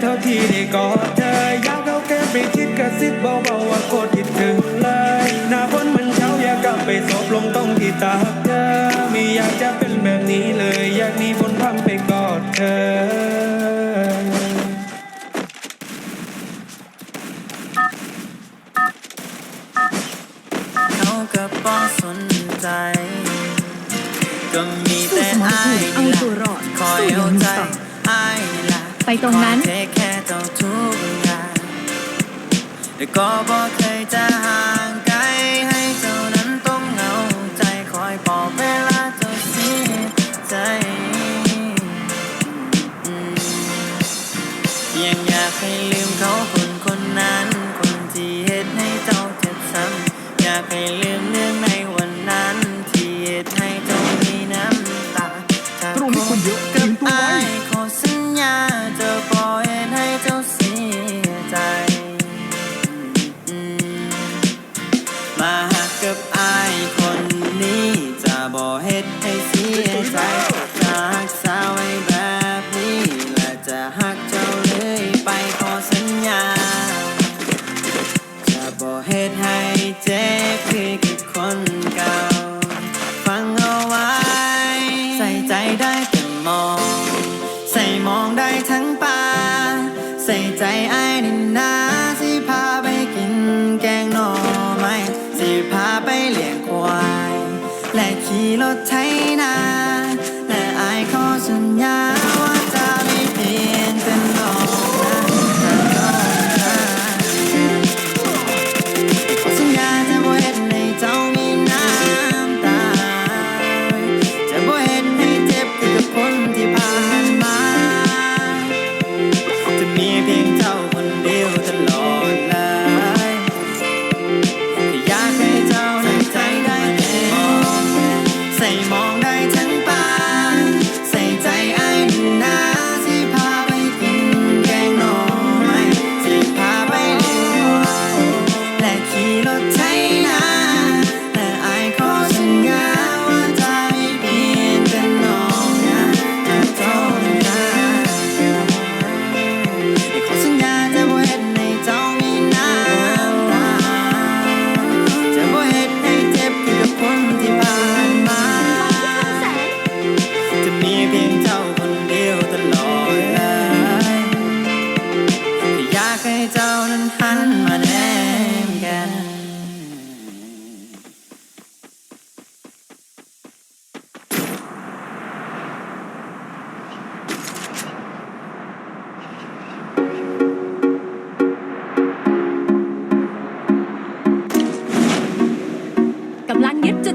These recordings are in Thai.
เท่าที่ได้กอดเธอยากเอาแก้มไปชิดกระซิบเบาๆว่าโคตรคิดถึงเลยหน้าฝนมันเช้าอยากกลับไปสบลงต้องที่ตาเธอไม่อยากจะเป็นแบบนี้เลย อยากมีคนพังไปกอดเธอก็สนใจ ก็มีแต่อาหละคอยเอาใจ ไปตรงนั้น แต่ก็บอกเคยจะห่าง time.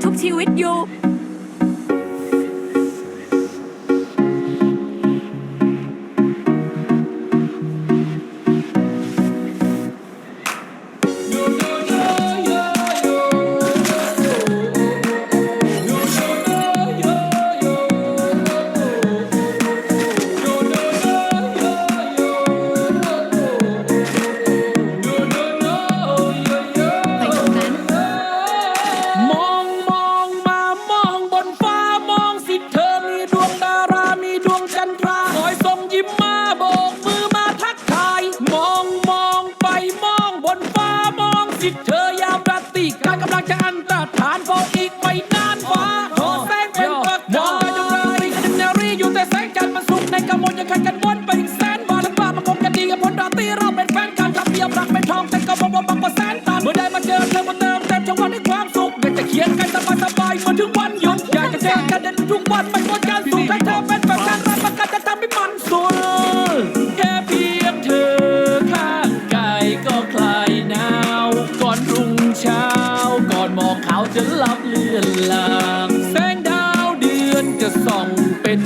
talk to you in your ทุกวันไม่ว่าการสุขถ้าเธอเป็นแบบการรับประกันจะทำให้มันสุดแค่เพียงเธอข้างกายก็คลายหนาวก่อนรุ่งเช้า ก่อนมองขาวจะลับเลือนลาง แสงดาวเดือนจะส่องเป็น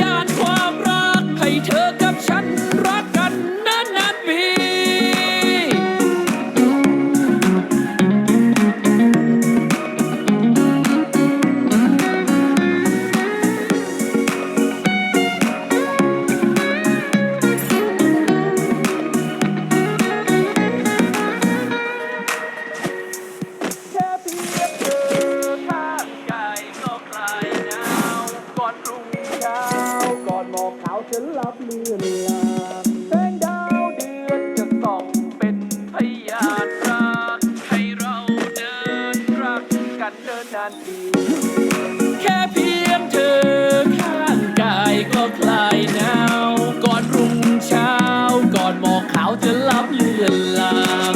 ย กันานทีแค่เพียงเธอข้างกายก็คลายหนาวก่อนรุ่งเช้าก่อนหมอกขาวจะลับเลือนลาง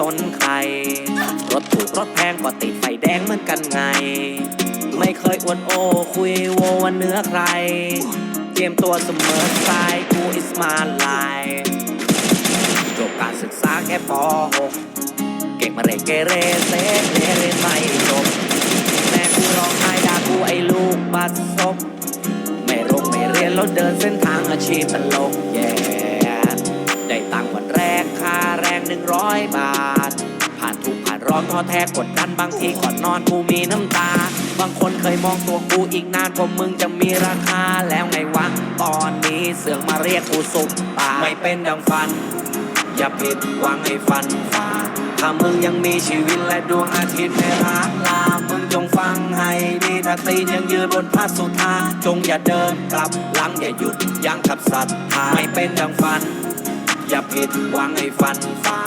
สนใคร รถถูกรถแพงก็ติดไฟแดงเหมือนกันไง ไม่เคยอวดโอ้คุยโววันเนื้อใคร เตรียมตัวเสมอสายกู is my life จบการศึกษาแค่ป .6 เก่งมาเรเกเรเซเรเรไม่จบแม่กูร้องไห้ด่ากูไอ้ลูกบัดซบไม่รงไม่เรียนแล้วเดินเส้นทางอาชีพตลกแย่ หนึ่งร้อยบาท ผ่านทุกผ่านร้อนท้อแท้กดดันบางทีก่อนนอนกูมีน้ำตา บางคนเคยมองตัวกูอีกนานกว่ามึงจะมีราคาแล้วไงวะ ตอนนี้เสือกมาเรียกกูสุปตาไม่เป็นดังฝัน อย่าผิดหวังให้ฝันฟ้าถ้ามึงยังมีชีวิตและดวงอาทิตย์ไม่รักลา มึงจงฟังให้ดีถ้าตีนยังยืนบนพระสุธาจงอย่าเดินกลับหลังอย่าหยุดยั้งกับศรัทธาไม่เป็นดังฝัน อย่าผิดหวังให้ฝันฟ้า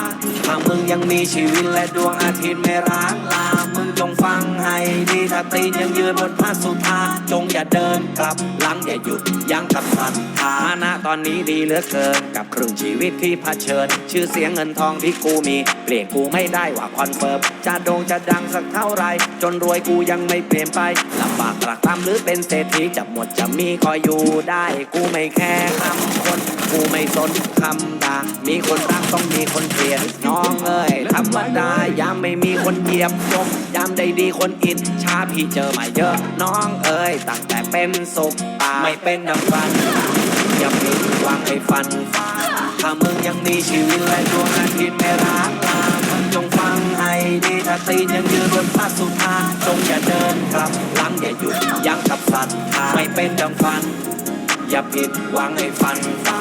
ถ้ามึงยังมีชีวิตและดวงอาทิตย์ไม่รักลา มึงจงฟังให้ดีถ้าตีนยังยืนบนพระสุธาจงอย่าเดินกลับหลังอย่าหยุดยั้งกับศรัทาฐานะตอนนี้ดีเหลือเกิน กับครึ่งชีวิตที่เผชิญ ชื่อเสียงเงินทองที่กูมี เปลี่ยนกูไม่ได้ว่าคอนเฟิร์มจะโด่งจะดังสักเท่าไรจนรวยกูยังไม่เปลี่ยนไปลำบากตรากตรำหรือเป็นเศรษฐีจะหมดจะมีคอยอยู่ได้ กูไม่แค่คำคนกูไม่สนคำด่ามีคนรักต้องมีคนเกลียดน้องเอ้ยธรรมดายามไม่มีคนเหยียบจมยามได้ดีคนอิจฉาพี่เจอมาเยอะน้องเอ้ยตั้งแต่เป็นสุขตาไม่เป็นดังฝันอย่าผิดหวังให้ฝันฟาถ้ามึงยังมีชีวิตและดวงอาทิตย์ไม่รักลามึงจงฟังให้ดีถ้าตีนยังยืนบนพระสุธาจงอย่าเดินกลับหลังอย่าหยุดยั้งกับศรัทธาไม่เป็นดังฝัน อย่าผิดหวังให้ฝันฟ้า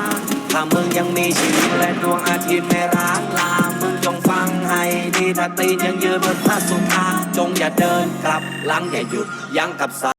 ถ้ามึงยังมีชีวิตและดวงอาทิตย์ไม่รักลา มึงจงฟังให้ดีถ้าตีนยังยืนบนพระสุธาจงอย่าเดินกลับหลังอย่าหยุดยั้งกับสา